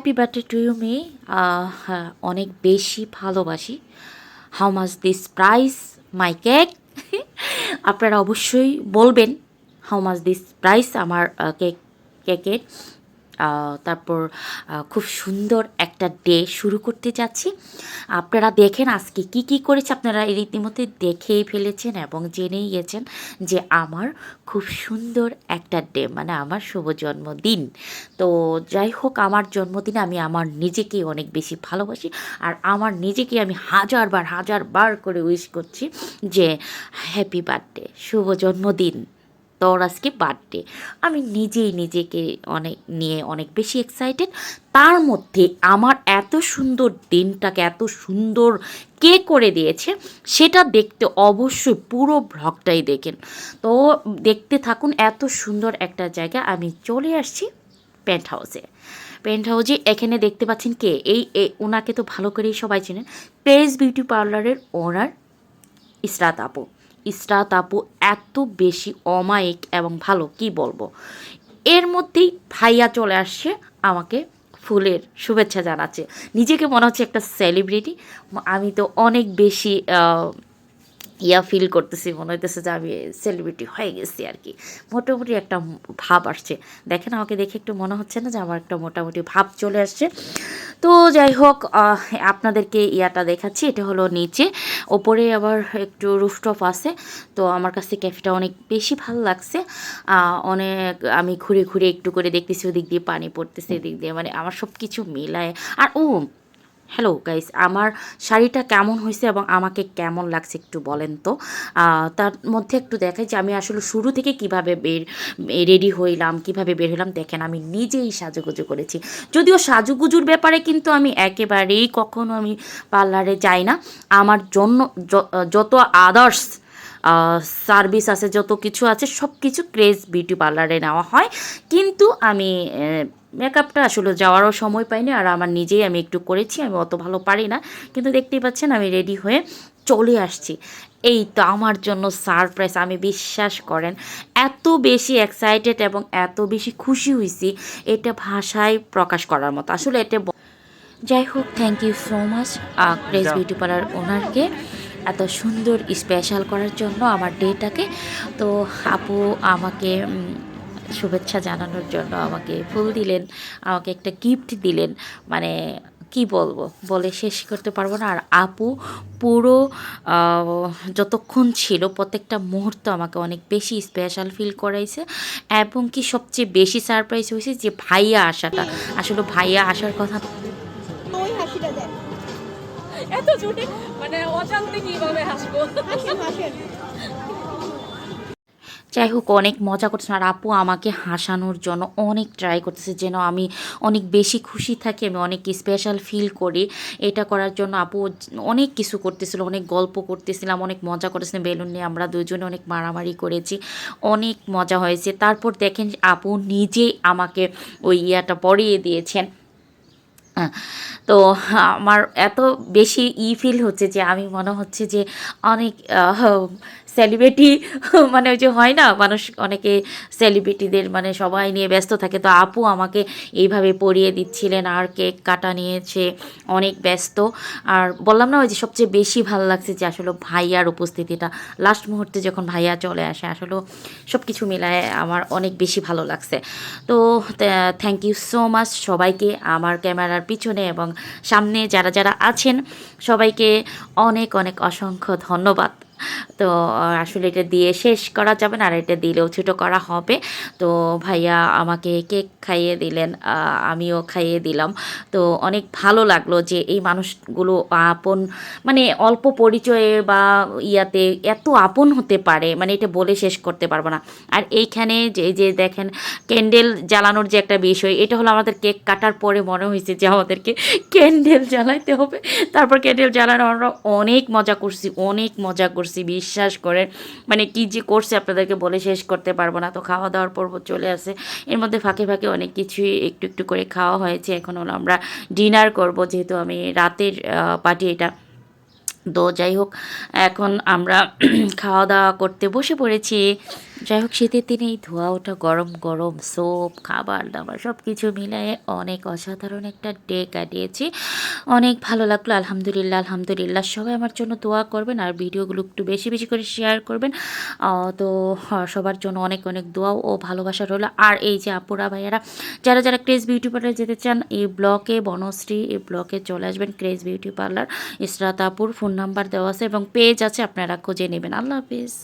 Happy birthday to you মে অনেক বেশি ভালোবাসি। How much this price my cake আপনারা অবশ্যই বলবেন হাউ মাচ দিস প্রাইস আমার কেক কেকের আহ, তারপর খুব সুন্দর একটা ডে শুরু করতে যাচ্ছি। আপনারা দেখেন আজকে কি কি করেছে আপনারা রীতিমতো দেখেই ফেলেছেন এবং জেনেই গেছেন যে আমার খুব সুন্দর একটা ডে মানে আমার শুভ জন্মদিন। তো যাই হোক, আমার জন্মদিনে আমি আমার নিজেকে অনেক বেশি ভালোবাসি আর আমার নিজেকে আমি হাজারবার হাজারবার করে উইশ করছি যে হ্যাপি বার্থডে শুভ জন্মদিন। তোর আজকে বার্থডে। আমি নিজেই নিজেকে অনেক নিয়ে অনেক বেশি এক্সাইটেড তার মধ্যে আমার এত সুন্দর দিনটাকে, এত সুন্দর কে করে দিয়েছে, সেটা দেখতে অবশ্যই পুরো ব্লগটাই দেখেন। তো দেখতে থাকুন, এত সুন্দর একটা জায়গা আমি চলে আসছি পেন্ট হাউসে পেন্ট হাউসে এখানে দেখতে পাচ্ছেন কে? এই ওনাকে তো ভালো করেই সবাই চেনেন। প্রেস বিউটি পার্লারের ওনার ইসরাত আপু। ইসরাত আপু এত বেশি অমায়িক এবং ভালো, কি বলব? এর মধ্যেই ভাইয়া চলে আসছে আমাকে ফুলের শুভেচ্ছা জানাচ্ছে। নিজেকে মনে হচ্ছে একটা সেলিব্রিটি আমি তো অনেক বেশি ইয়া ফিল করতেছি, মনে হইতেছে যে আমি সেলিব্রিটি হয়ে গেছি আর কি। মোটামুটি একটা ভাব আসছে। দেখেন, আমাকে দেখে একটু মনে হচ্ছে না যে আমার একটা মোটামুটি ভাব চলে আসছে। তো যাই হোক আপনাদেরকে ইয়াটা দেখাচ্ছি। এটা হলো নিচে। ওপরে আবার একটু রুফটপ আছে। তো আমার কাছে ক্যাফেটা অনেক বেশি ভালো লাগছে। অনেক আমি ঘুরে ঘুরে একটু করে দেখতেছি, ওদিক দিয়ে পানি পড়তেছে, এদিক দিয়ে মানে আমার সব কিছু মিলায়। আর ও হ্যালো গাইস আমার শাড়িটা কেমন হয়েছে এবং আমাকে কেমন লাগছে একটু বলেন তো। তার মধ্যে একটু দেখাই যে আমি আসলে শুরু থেকে কীভাবে বের, রেডি হইলাম, কীভাবে বের হইলাম, দেখেন আমি নিজেই সাজুগুজু করেছি। যদিও সাজুগুজুর ব্যাপারে কিন্তু আমি একেবারেই কখনো আমি পার্লারে যাই না। আমার জন্য যত আদার্স সার্ভিস আছে, যত কিছু আছে সব কিছু ক্রেজ বিউটি পার্লারে নেওয়া হয়। কিন্তু আমি মেকআপটা আসলে যাওয়ারও সময় পাইনি আর আমার নিজেই আমি একটু করেছি আমি অত ভালো পারি না। কিন্তু দেখতেই পাচ্ছেন আমি রেডি হয়ে চলে আসছি। এই তো আমার জন্য সারপ্রাইজ আমি বিশ্বাস করেন এত বেশি এক্সাইটেড এবং এত বেশি খুশি হয়েছি এটা ভাষায় প্রকাশ করার মতো। আসলে এটা যাই হোক thank you so much craze beauty parlour ওনারকে এত সুন্দর স্পেশাল করার জন্য আমার ডেটাকে তো আপু আমাকে শুভেচ্ছা জানানোর জন্য আমাকে ফুল দিলেন আমাকে একটা গিফট দিলেন। মানে কি বলব? বলে শেষ করতে পারব না। আর আপু পুরো যতক্ষণ ছিল প্রত্যেকটা মুহূর্ত আমাকে অনেক বেশি স্পেশাল ফিল করাইছে এবং কি সবচেয়ে বেশি সারপ্রাইজ হয়েছে যে ভাইয়া আসাটা। আসলে ভাইয়া আসার কথা ওই হাসিটা দেন এত মানে অজান্তে কীভাবে হাসবো? যাই হোক অনেক মজা করছে আর আপু আমাকে হাসানোর জন্য অনেক ট্রাই করতেছে, যেন আমি অনেক বেশি খুশি থাকি, আমি অনেক স্পেশাল ফিল করি। এটা করার জন্য আপু অনেক কিছু করতেছিল, অনেক গল্প করতেছিলাম, অনেক মজা করেছিলাম বেলুন নিয়ে আমরা দুজনে অনেক মারামারি করেছি, অনেক মজা হয়েছে। তারপর দেখেন আপু নিজেই আমাকে ওই ইয়াটা পরিয়ে দিয়েছেন। তো আমার এত বেশি ই ফিল হচ্ছে যে, আমি মনে হচ্ছে যে অনেক সেলিব্রিটি মানে ওই যে হয় না, মানুষ অনেকে সেলিব্রিটিদের মানে সবাই নিয়ে ব্যস্ত থাকে, তো আপু আমাকে এইভাবে পরিয়ে দিচ্ছিলেন, আর কেক কাটা নিয়েছে অনেক ব্যস্ত। আর বললাম না, ওই যে সবচেয়ে বেশি ভালো লাগছে যে আসলে ভাইয়ার উপস্থিতিটা। লাস্ট মুহূর্তে যখন ভাইয়া চলে আসে, আসলে সব কিছু মিলায় আমার অনেক বেশি ভালো লাগছে। তো থ্যাংক ইউ সো মাচ সবাইকে আমার ক্যামেরার পিছনে এবং সামনে যারা যারা আছেন, সবাইকে অনেক অনেক অসংখ্য ধন্যবাদ। তো আসলে এটা দিয়ে শেষ করা যাবে না, আর এটা দিলেও ছোটো করা হবে। তো, ভাইয়া আমাকে কেক খাইয়ে দিলেন আমিও খাইয়ে দিলাম। তো, অনেক ভালো লাগল যে এই মানুষগুলো আপন মানে অল্প পরিচয়ে বা ইয়াতে এত আপন হতে পারে মানে এটা বলে শেষ করতে পারব না। আর এইখানে যে যে দেখেন, ক্যান্ডেল জ্বালানোর যে একটা বিষয়, এটা হলো আমাদের কেক কাটার পরে মনে হয়েছে যে আমাদেরকে ক্যান্ডেল জ্বালাইতে হবে। তারপর ক্যান্ডেল জ্বালানো আমরা অনেক মজা করছি, অনেক মজা করছি। বিশ্বাস করেন মানে কি যে করছে আপনাদেরকে বলে শেষ করতে পারব না। তো খাওয়া দাওয়ার পর্ব চলে আসে। এর মধ্যে ফাঁকে ফাঁকে অনেক কিছুই একটু একটু করে খাওয়া হয়েছে। এখন হলো আমরা ডিনার করব, যেহেতু আমি রাতের পার্টি এটা। তো যাই হোক, এখন আমরা খাওয়া দাওয়া করতে বসে পড়েছি। যাই হোক শীতের দিনে এই ধোয়া ওঠা, গরম গরম সোপ খাবার দাবার সব কিছু মিলিয়ে অনেক অসাধারণ একটা ডে কাটিয়েছি। অনেক ভালো লাগল, আলহামদুলিল্লাহ আলহামদুলিল্লাহ। সবাই আমার জন্য দোয়া করবেন আর ভিডিওগুলো একটু বেশি বেশি করে শেয়ার করবেন। তো সবার জন্য অনেক অনেক দোয়া ও ভালোবাসা রইল। আর এই যে আপুরা, ভাইয়ারা, যারা যারা ক্রেজ বিউটি পার্লার যেতে চান, এই ব্লকে বনশ্রী, এই ব্লকে চলে আসবেন ক্রেজ বিউটি পার্লার ইসরাত আপুর ফোন নাম্বার দেওয়া আছে এবং পেজ আছে, আপনারা খুঁজে নেবেন। আল্লাহ হাফিজ।